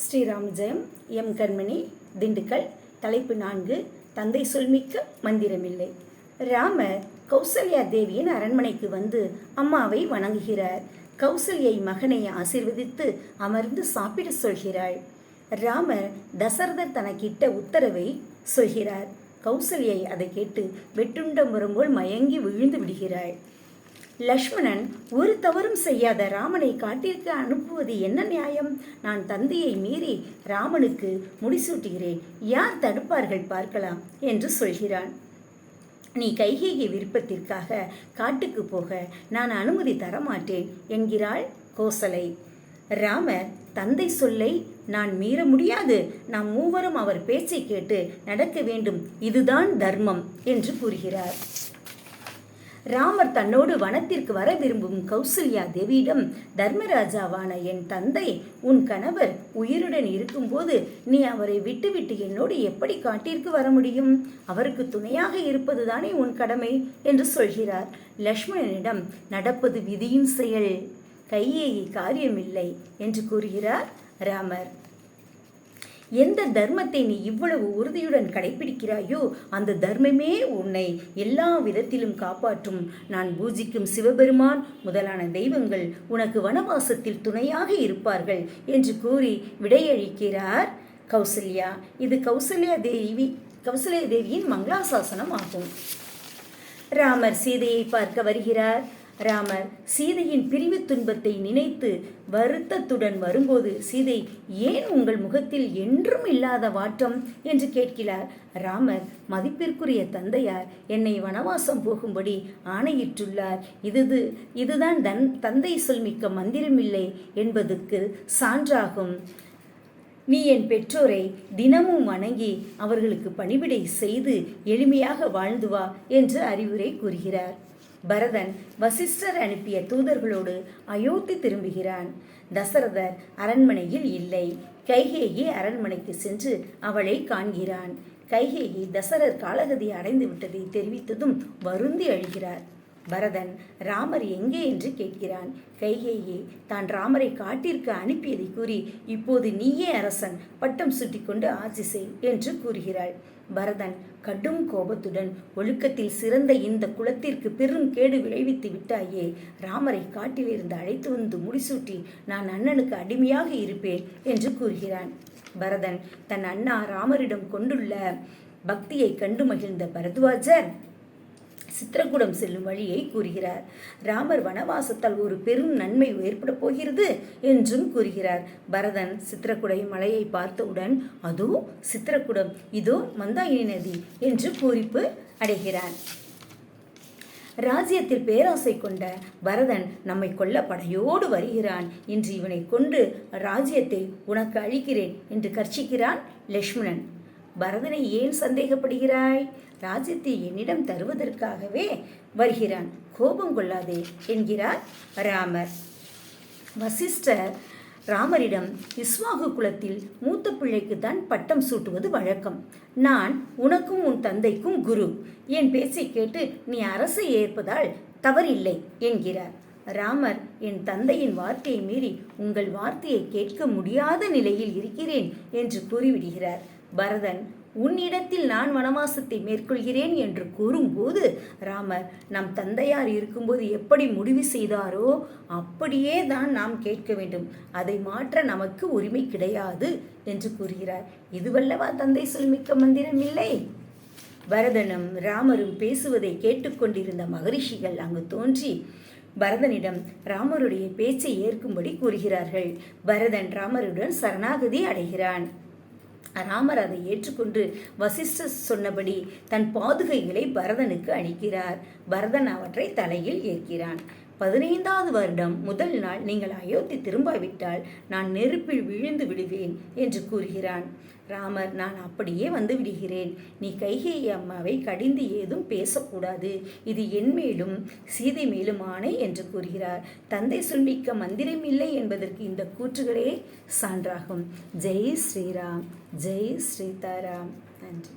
ஸ்ரீராம் ஜெயம் M கண்மணி திண்டுக்கல் தலைப்பு நான்கு தந்தை சொல்மிக்க மந்திரமில்லை. ராமர் கௌசல்யா தேவியின் அரண்மனைக்கு வந்து அம்மாவை வணங்குகிறார். கௌசல்யை மகனை ஆசீர்வதித்து அமர்ந்து சாப்பிட சொல்கிறாள். ராமர் தசரதர் தனக்கிட்ட உத்தரவை சொல்கிறார். கௌசல்யை அதை கேட்டு வெட்டுண்ட முறம்போல் மயங்கி விழுந்து விடுகிறாள். லக்ஷ்மணன் ஒரு தவறும் செய்யாத ராமனை காட்டிற்கு அனுப்புவது என்ன நியாயம்? நான் தந்தையை மீறி ராமனுக்கு முடிசூட்டுகிறேன். யார் தடுப்பார்கள் பார்க்கலாம் என்று சொல்கிறான். நீ கைகேயி விருப்பத்திற்காக காட்டுக்கு போக நான் அனுமதி தரமாட்டேன் என்கிறாள் கோசலை. ராமர் தந்தை சொல்லை நான் மீற முடியாது. நாம் மூவரும் அவர் பேச்சை கேட்டு நடக்க வேண்டும். இதுதான் தர்மம் என்று கூறுகிறார். ராமர் தன்னோடு வனத்திற்கு வர விரும்பும் கௌசல்யா தேவியிடம் தர்மராஜாவான என் தந்தை உன் கணவர் உயிருடன் இருக்கும்போது நீ அவரை விட்டுவிட்டு என்னோடு எப்படி காட்டிற்கு வர முடியும்? அவருக்கு துணையாக இருப்பதுதானே உன் கடமை? என்று சொல்கிறார் லக்ஷ்மணனிடம் நடப்பது விதியின் செயல். கையே காரியமில்லை என்று கூறுகிறார் ராமர். எந்த தர்மத்தை நீ இவ்வளவு உறுதியுடன் கடைபிடிக்கிறாயோ அந்த தர்மமே உன்னை எல்லா விதத்திலும் காப்பாற்றும். நான் பூஜிக்கும் சிவபெருமான் முதலான தெய்வங்கள் உனக்கு வனவாசத்தில் துணையாக இருப்பார்கள் என்று கூறி விடையளிக்கிறார் கௌசல்யா. இது கௌசல்யா தேவி கௌசல்யா தேவியின் மங்களாசாசனம் ஆகும் ராமர் சீதையை பார்க்க வருகிறார். ராமர் சீதையின் பிரிவு துன்பத்தை நினைத்து வருத்தத்துடன் வரும்போது சீதை ஏன் உங்கள் முகத்தில் என்றும் இல்லாத வாட்டம்? என்று கேட்கிறார். ராமர் மதிப்பிற்குரிய தந்தையார் என்னை வனவாசம் போகும்படி ஆணையிட்டுள்ளார். இது இதுதான் தன் தந்தை சொல்மிக்க மந்திரமில்லை என்பதுக்கு சான்றாகும். நீ என் பெற்றோரை தினமும் வணங்கி அவர்களுக்கு பணிவிடை செய்து எளிமையாக வாழ்ந்து வா என்று அறிவுரை கூறுகிறார். பரதன் வசிஷ்டர் அனுப்பிய தூதர்களோடு அயோத்தி திரும்புகிறான். தசரதர் அரண்மனையில் இல்லை. கைகேயி அரண்மனைக்கு சென்று அவளை காண்கிறான். கைகேயி தசரர் காலகதி அடைந்து விட்டதை தெரிவித்ததும் வருந்தி அழுகிறார். பரதன் ராமர் எங்கே என்று கேட்கிறான். கைகேயே தான் ராமரை காட்டிற்கு அனுப்பியதை கூறி இப்போது நீயே அரசன் பட்டம் சுட்டிக்கொண்டு ஆட்சி செய் என்று கூறுகிறாள். பரதன் கடும் கோபத்துடன் ஒழுக்கத்தில் சிறந்த இந்த குலத்திற்கு பெரும் கேடு விளைவித்து விட்டாயே ராமரை காட்டிலிருந்து அழைத்து வந்து முடிசூட்டி நான் அண்ணனுக்கு அடிமையாக இருப்பேன் என்று கூறுகிறான். பரதன் தன் அண்ணா ராமரிடம் கொண்டுள்ள பக்தியை கண்டு மகிழ்ந்த பரத்வாஜர் சித்திரகுடம் செல்லும் வழியை கூறுகிறார். ராமர் வனவாசத்தால் ஒரு பெரும் நன்மை ஏற்பட போகிறது என்றும் கூறுகிறார். பரதன் சித்திரகுடை மலையை பார்த்தவுடன் அதோ சித்திரகுடம் இதோ மந்தாயினி நதி என்று பூரிப்பு அடைகிறான். ராஜ்யத்தில் பேராசை கொண்ட பரதன் நம்மை கொல்ல படையோடு வருகிறான். இன்று இவனை கொண்டு ராஜ்யத்தை உனக்கு அழிக்கிறேன் என்று கர்ச்சிக்கிறான் லக்ஷ்மணன். பரதனை ஏன் சந்தேகப்படுகிறாய்? ராஜ்யத்தை என்னிடம் தருவதற்காகவே வருகிறான். கோபம் கொள்ளாதே என்கிறார் ராமர். வசிஷ்டர் ராமரிடம் இஸ்வாகு குலத்தில் மூத்த பிள்ளைக்கு தான் பட்டம் சூட்டுவது வழக்கம். நான் உனக்கும் உன் தந்தைக்கும் குரு. என் பேச்சை கேட்டு நீ அரசை ஏற்பதால் தவறில்லை என்கிறார். ராமர் என் தந்தையின் வார்த்தையை மீறி உங்கள் வார்த்தையை கேட்க முடியாத நிலையில் இருக்கிறேன் என்று கூறிவிடுகிறார். பரதன் உன்னிடத்தில் நான் வனவாசத்தை மேற்கொள்கிறேன் என்று கூறும்போது ராமர் நம் தந்தையார் இருக்கும்போது எப்படி முடிவு செய்தாரோ அப்படியே தான் நாம் கேட்க வேண்டும். அதை மாற்ற நமக்கு உரிமை கிடையாது என்று கூறுகிறார். இதுவல்லவா தந்தை சொல்மிக்க மந்திரம் இல்லை? பரதனும் ராமரும் பேசுவதை கேட்டுக்கொண்டிருந்த மகரிஷிகள் அங்கு தோன்றி பரதனிடம் ராமருடைய பேச்சை ஏற்கும்படி கூறுகிறார்கள். பரதன் ராமருடன் சரணாகதி அடைகிறான். ராமர் அதை ஏற்றுக்கொண்டு வசிஷ்டர் சொன்னபடி தன் பாதுகைகளை பரதனுக்கு அளிக்கிறார். பரதன் அவற்றை தலையில் ஏற்கிறான். பதினைந்தாவது வருடம் முதல் நாள் நீங்கள் அயோத்தி திரும்பாவிட்டால் நான் நெருப்பில் விழுந்து விடுவேன் என்று கூறுகிறான். ராமர் நான் அப்படியே வந்து விடுகிறேன். நீ கைகேயி அம்மாவை கடிந்து ஏதும் பேசக்கூடாது. இது என் மேலும் சீதை மேலும் ஆணை என்று கூறுகிறார். தந்தை சொல்மிக்க மந்திரம் இல்லை என்பதற்கு இந்த கூற்றுகளே சான்றாகும். ஜெய் ஸ்ரீராம் ஜெய் ஸ்ரீதாராம். நன்றி.